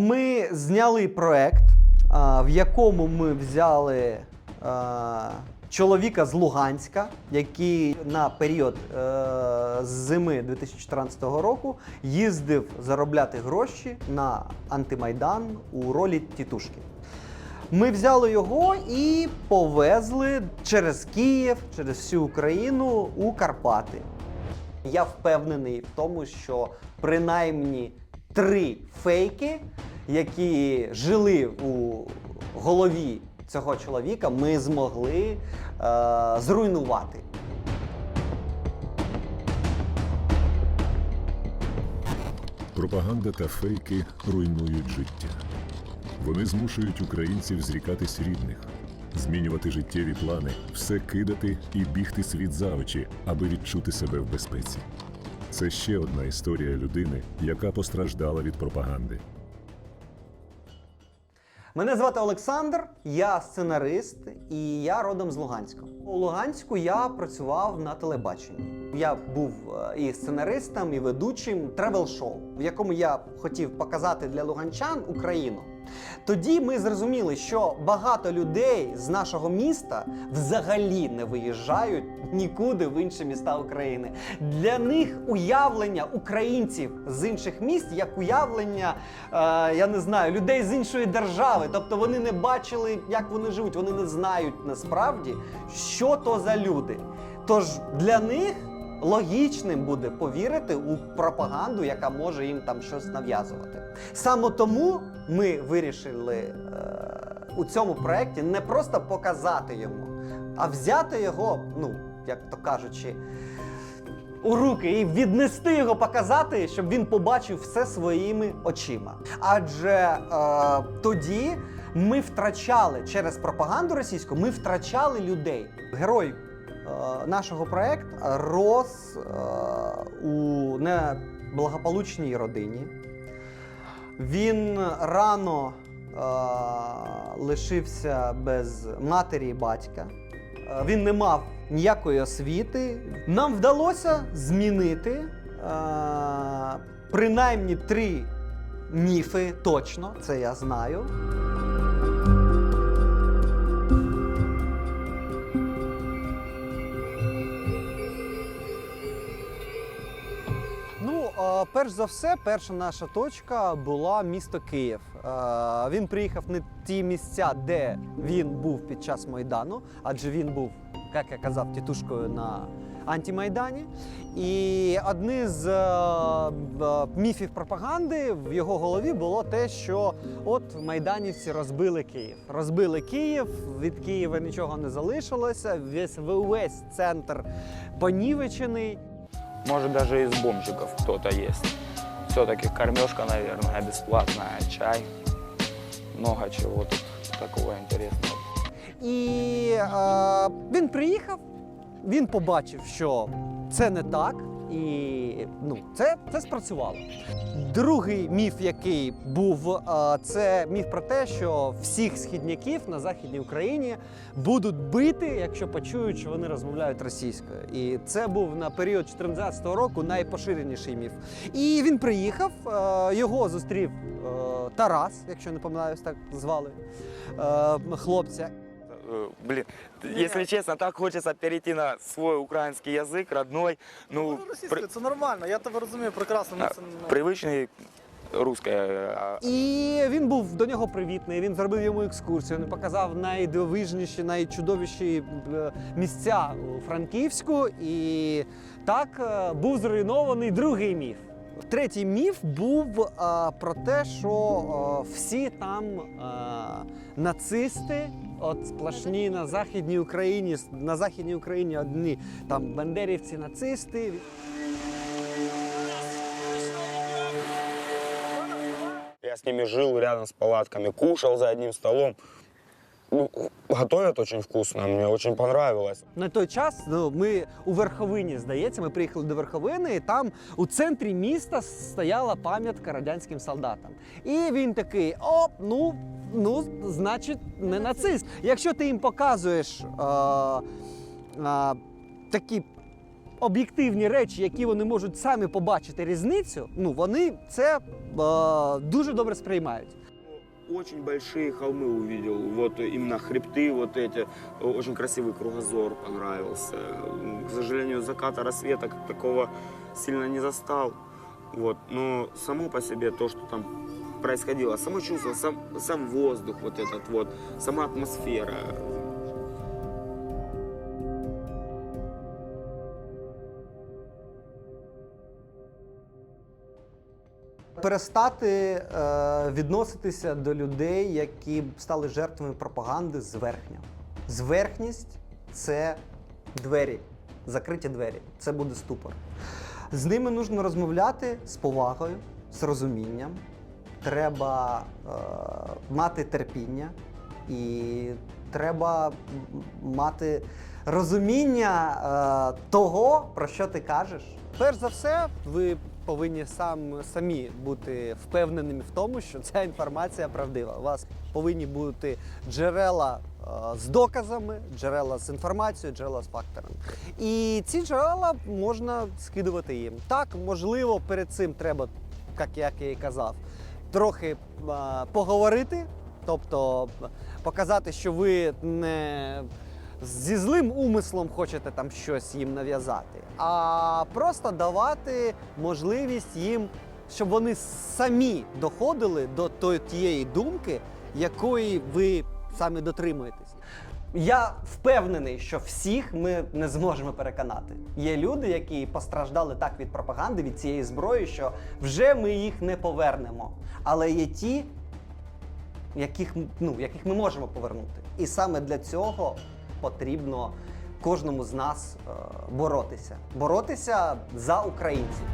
Ми зняли проект, в якому ми взяли чоловіка з Луганська, який на період е, зими 2014 року їздив заробляти гроші на антимайдан у ролі тітушки. Ми взяли його і повезли через Київ, через всю Україну у Карпати. Я впевнений в тому, що принаймні три фейки, які жили у голові цього чоловіка, ми змогли е, зруйнувати. Пропаганда та фейки руйнують життя. Вони змушують українців зрікатись рідних, змінювати життєві плани, все кидати і бігти світ за очі, аби відчути себе в безпеці. Це ще одна історія людини, яка постраждала від пропаганди. Мене звати Олександр, я сценарист і я родом з Луганська. У Луганську я працював на телебаченні. Я був е, і сценаристом, і ведучим тревел-шоу, в якому я хотів показати для луганчан Україну. Тоді ми зрозуміли, що багато людей з нашого міста взагалі не виїжджають нікуди в інші міста України. Для них уявлення українців з інших міст як уявлення, е, я не знаю, людей з іншої держави. Тобто вони не бачили, як вони живуть, вони не знають насправді, що то за люди. Тож для них логічним буде повірити у пропаганду, яка може їм там щось нав'язувати. Саме тому ми вирішили е, у цьому проєкті не просто показати йому, а взяти його, ну, як то кажучи, у руки і віднести його, показати, щоб він побачив все своїми очима. Адже е, тоді ми втрачали через пропаганду російську, ми втрачали людей. Герой нашого проекту рос е, у неблагополучній родині. Він рано е, лишився без матері і батька. Е, Він не мав ніякої освіти. Нам вдалося змінити е, принаймні три міфи точно, це я знаю. Перш за все, перша наша точка була місто Київ. Е, Він приїхав не ті місця, де він був під час Майдану, адже він був, як я казав, тітушкою на антимайдані. І одне з е, міфів пропаганди в його голові було те, що от майданівці розбили Київ. Розбили Київ, від Києва нічого не залишилося. Весь весь центр понівечений. Может, даже из бомжиков кто-то есть. Все-таки кормежка, наверное, бесплатная, чай. Много чего тут такого интересного. І е, він приїхав, він побачив, що це не так, і ну, це, це спрацювало. Другий міф, який був, е, це міф про те, що всіх східняків на Західній Україні будуть бити, якщо почують, що вони розмовляють російською. І це був на період 2014 року найпоширеніший міф. І він приїхав, е, його зустрів е, Тарас, якщо не помиляюсь, так звали хлопця. Э, Блин, если честно, так хочется перейти на свой украинский язык, родной. Ну, Російською, це нормально, я тебе розумію прекрасно. а, ну, це, ну, привычный русское. а, І він був до нього привітний. Він зробив йому екскурсію. Він показав найдивовижніші, найчудовіші е, місця у Франківську. І так е, був зруйнований другий міф. Третій міф був е, про те, що е, всі там е, нацисти, от сплошні на Західній Україні, на Західній Україні одні там бандерівці, нацисти. Я с ними жил рядом с палатками, кушал за одним столом. Ну, готовят очень вкусно, мне очень понравилось. На той час ну, ми у Верховині, здається, ми приїхали до Верховини, і там у центрі міста стояла пам'ятка радянським солдатам. І він такий: оп, ну, ну, значить, не нацист. Якщо ти їм показуєш е, е, такі об'єктивні речі, які вони можуть самі побачити різницю, ну вони це е, дуже добре сприймають Очень большие холмы увидел, вот именно хребты, вот эти, очень красивый кругозор понравился. М, К сожалению, заката, рассвета как такого сильно не застал, вот, но само по себе то, что там происходило, само чувство, сам, сам воздух вот этот вот, сама атмосфера, Перестати е, відноситися до людей, які стали жертвами пропаганди зверхня. Зверхність це двері, закриті двері. Це буде ступор. З ними потрібно розмовляти з повагою, з розумінням. Треба е, мати терпіння і треба мати розуміння е, того, про що ти кажеш. Перш за все, ви повинні сам самі бути впевненими в тому, що ця інформація правдива. У вас повинні бути джерела е, з доказами, джерела з інформацією, джерела з факторами. І ці джерела можна скидувати їм. Так, можливо, перед цим треба, як, я і казав, трохи е, поговорити, тобто показати, що ви не зі злим умислом хочете там щось їм нав'язати, а просто давати можливість їм, щоб вони самі доходили до тієї думки, якої ви самі дотримуєтесь. Я впевнений, що всіх ми не зможемо переконати. Є люди, які постраждали так від пропаганди, від цієї зброї, що вже ми їх не повернемо. Але є ті, яких, ну, яких ми можемо повернути. І саме для цього потрібно кожному з нас е, боротися. Боротися за українців.